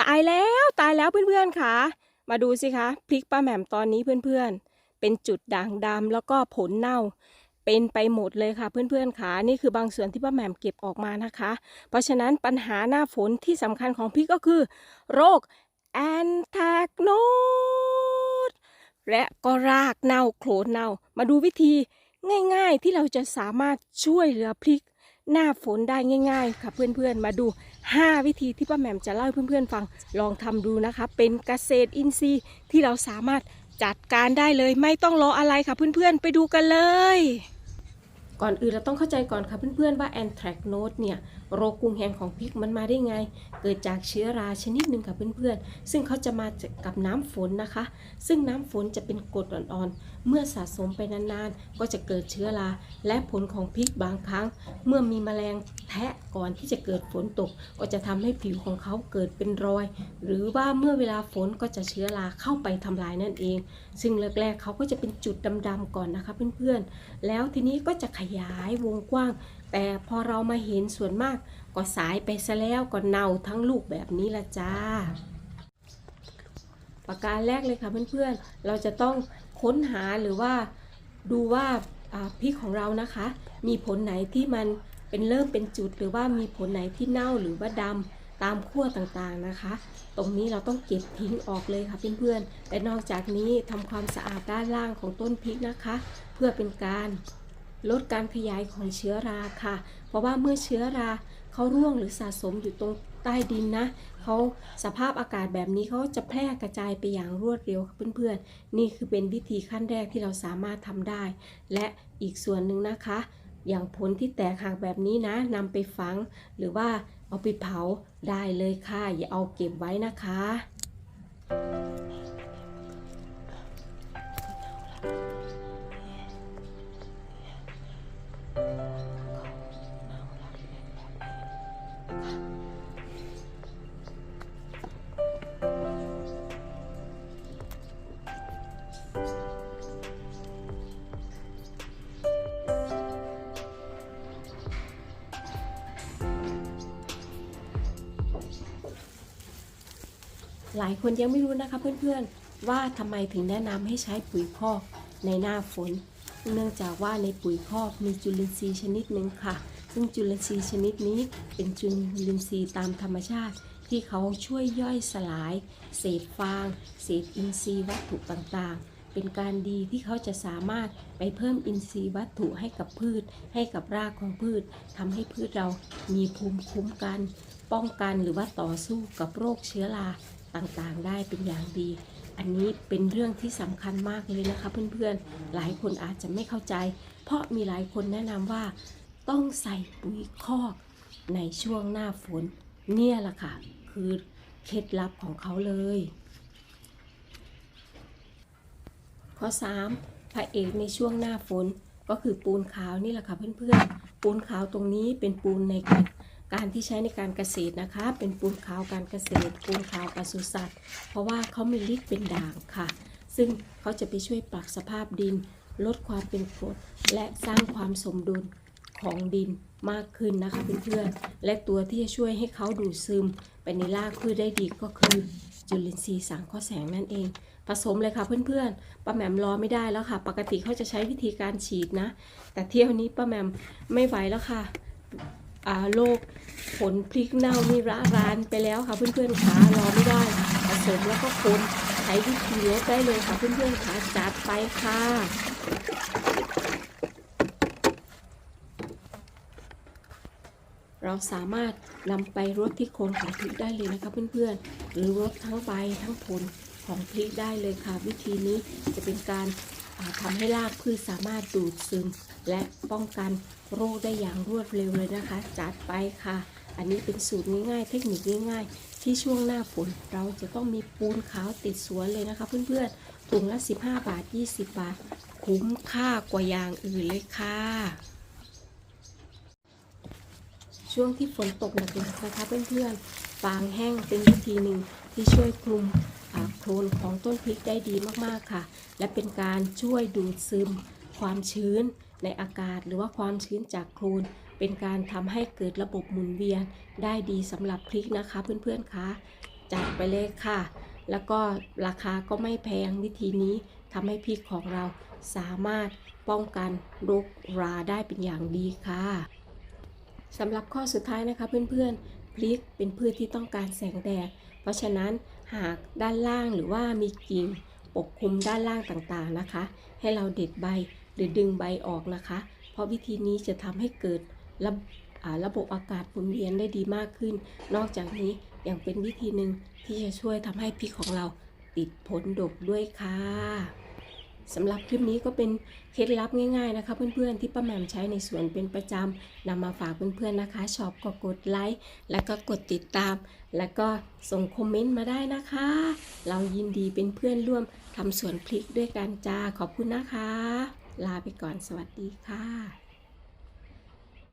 ตายแล้วตายแล้วเพื่อนๆค่ะ มาดูสิคะพริกป้าแหม่มตอนนี้เพื่อนๆ เป็นจุดด่างดำแล้วก็ผลเน่า เป็นไปหมดเลยค่ะเพื่อนๆค่ะนี่คือบางส่วนที่ป้าแหม่มเก็บออกมานะคะ เพราะฉะนั้นปัญหาหน้าฝนที่สำคัญของพริกก็คือ โรคแอนแทกโนดและก็รากเน่าโคลนเน่า มาดูวิธีง่ายๆที่เราจะสามารถช่วยเหลือพริก หน้าฝนได้ง่าย ๆ ค่ะเพื่อนๆ มาดู 5 วิธีที่ป้าแหม่มจะเล่าให้เพื่อนๆฟังลองทำดูนะคะ เป็นเกษตรอินทรีย์ที่เราสามารถจัดการได้เลยไม่ต้องรออะไรค่ะเพื่อนๆ ไปดูกันเลย ก่อนอื่นเราต้องเข้าใจก่อนค่ะเพื่อนๆว่าแอนแทรกโนดเนี่ย โรคกรุงแหงของพริกมันมาได้ไง เกิดจากเชื้อราชนิดหนึ่งค่ะเพื่อนๆ ซึ่งเขาจะมาจากับน้ำฝนนะคะ ซึ่งน้ำฝนจะเป็นกรดอ่อนๆ เมื่อสะสมไปนานๆ ก็จะเกิดเชื้อรา และผลของพริกบางครั้ง เมื่อมีแมลงแทะก่อนที่จะเกิดฝนตก ก็จะทำให้ผิวของเขาเกิดเป็นรอย หรือว่าเมื่อเวลาฝนก็จะเชื้อราเข้าไปทำลายนั่นเอง ซึ่งแรกๆเขาก็จะเป็นจุดดำๆก่อนนะคะเพื่อนๆ แล้วทีนี้ก็จะขยายวงกว้าง แต่พอเรามาเห็นส่วนมากก็สายไปซะแล้วก็เน่าทั้งลูกแบบนี้ละจ้า ประการแรกเลยค่ะเพื่อนๆ เราจะต้องค้นหาหรือว่าดูว่าพริกของเรานะคะ มีผลไหนที่มันเป็นเริ่มเป็นจุดหรือว่ามีผลไหนที่เน่าหรือว่าดำตามขั้วต่างๆนะคะ ตรงนี้เราต้องเก็บทิ้งออกเลยค่ะเพื่อนๆและนอกจากนี้ทำความสะอาดด้านล่างของต้นพริกนะคะ เพื่อเป็นการ ลดการขยายของเชื้อราค่ะ เพราะว่าเมื่อเชื้อราเขาร่วงหรือสะสมอยู่ตรงใต้ดินนะเขาสภาพอากาศแบบนี้เขาจะแพร่กระจายไปอย่างรวดเร็วค่ะเพื่อนๆ นี่คือเป็นวิธีขั้นแรกที่เราสามารถทำได้ และอีกส่วนหนึ่งนะคะ อย่างผลที่แตกหักแบบนี้นะนำไปฝังหรือว่าเอาไปเผาได้เลยค่ะ อย่าเอาเก็บไว้นะคะ หลายคนยังไม่รู้นะคะเพื่อนๆ ว่าทำไมถึงแนะนำให้ใช้ปุ๋ยคอกในหน้าฝน เนื่องจากว่าในปุ๋ยคอกมีจุลินทรีย์ชนิดหนึ่งค่ะ ซึ่งจุลินทรีย์ชนิดนี้เป็นจุลินทรีย์ตามธรรมชาติ ที่เขาช่วยย่อยสลาย เศษฟาง เศษอินทรีย์วัตถุต่างๆเป็นการดีที่เขาจะสามารถไปเพิ่มอินทรีย์วัตถุให้กับพืช ให้กับรากของพืชทำให้พืชเรามีภูมิคุ้มกัน ป้องกันหรือว่าต่อสู้กับโรคเชื้อรา ต่างๆได้เป็นอย่างดี อันนี้เป็นเรื่องที่สำคัญมากเลยนะคะ เพื่อนๆ หลายคนอาจจะไม่เข้าใจ เพราะมีหลายคนแนะนำว่า ต้องใส่ปุ๋ยคอกในช่วงหน้าฝน เนี่ยแหละค่ะ คือเคล็ดลับของเขาเลย ข้อ 3 พระเอกในช่วงหน้าฝนก็คือปูนขาวนี่แหละค่ะเพื่อนๆ ปูนขาวตรงนี้เป็นปูนในการ การที่ใช้ในการเกษตรนะคะ เป็นปูนขาวการเกษตร ปูนขาวปศุสัตว์ เพราะว่าเขามีฤทธิ์เป็นด่างค่ะ ซึ่งเขาจะไปช่วยปรับสภาพดิน ลดความเป็นกรดและสร้างความสมดุลของดินมากขึ้นนะคะเพื่อนๆและตัวที่จะช่วยให้เขาดูดซึมไปในรากพืชได้ดีก็คือจุลินทรีย์สังเคราะห์แสงนั่นเอง ผสมเลยค่ะเพื่อนๆป้าแหม่มรอไม่ได้แล้วค่ะ ปกติเขาจะใช้วิธีการฉีดนะ แต่เที่ยวนี้ป้าแหม่มไม่ไหวแล้วค่ะ โรคผลพริกเน่านี่ระรานไปแล้วค่ะเพื่อนๆขารอไม่ได้ผสมแล้วก็คนใช้วิธีลดได้เลยค่ะเพื่อนๆขาจัดไปค่ะเราสามารถนำไปรดที่โคนของพริกได้เลยนะคะเพื่อนๆ หรือรดทั้งใบทั้งผลของพริกได้เลยค่ะ วิธีนี้จะเป็นการาทำให้รากพืชสามารถดูดซึม และป้องกันโรคได้อย่างรวดเร็วเลยนะคะ จัดไปค่ะ อันนี้เป็นสูตรง่ายๆ เทคนิคง่ายๆ ที่ช่วงหน้าฝนเราจะต้องมีปูนขาวติดสวนเลยนะคะ เพื่อนๆถุงละ 15 บาท 20 บาท คุ้มค่ากว่าอย่างอื่นเลยค่ะ ช่วงที่ฝนตกหนักๆนะคะเพื่อนๆฟางแห้งเป็นวิธีหนึ่งที่ช่วยคลุมอ่าโคลนของต้นพริกได้ดีมากๆค่ะ และเป็นการช่วยดูดซึมความชื้น ในอากาศหรือว่าความชื้นจากโคลนเป็นการทำให้เกิดระบบหมุนเวียนได้ดีสำหรับพริกนะคะ เพื่อนๆคะจัดไปเลยค่ะ แล้วก็ราคาก็ไม่แพงวิธีนี้ทำให้พริกของเราสามารถป้องกันโรคราได้เป็นอย่างดีค่ะสำหรับข้อสุดท้ายนะคะเพื่อนๆ พริกเป็นพืชที่ต้องการแสงแดด เพราะฉะนั้นหากด้านล่างหรือว่ามีกิ่งปกคลุมด้านล่างต่างๆนะคะ ให้เราเด็ดใบ รือดึงใบออกนะคะ เพราะวิธีนี้จะทำให้เกิดระระบบอากาศหมุนเวียนได้ดีมากขึ้น นอกจากนี้ยังเป็นวิธีหนึ่งที่จะช่วยทำให้พริกของเราติดผลดกด้วยค่ะสำหรับคลิปนี้ก็เป็นเคล็ดลับง่าย ๆ นะคะเพื่อนๆที่ป้าแหม่มใช้ในสวนเป็นประจำนำมาฝากเพื่อนๆนะคะ ชอบก็กดไลค์แล้วก็กดติดตาม แล้วก็ส่งคอมเมนต์มาได้นะคะ เรายินดีเป็นเพื่อนร่วมทำสวนพริกด้วยกันจ้าขอบคุณนะคะ ลาไปก่อนสวัสดีค่ะ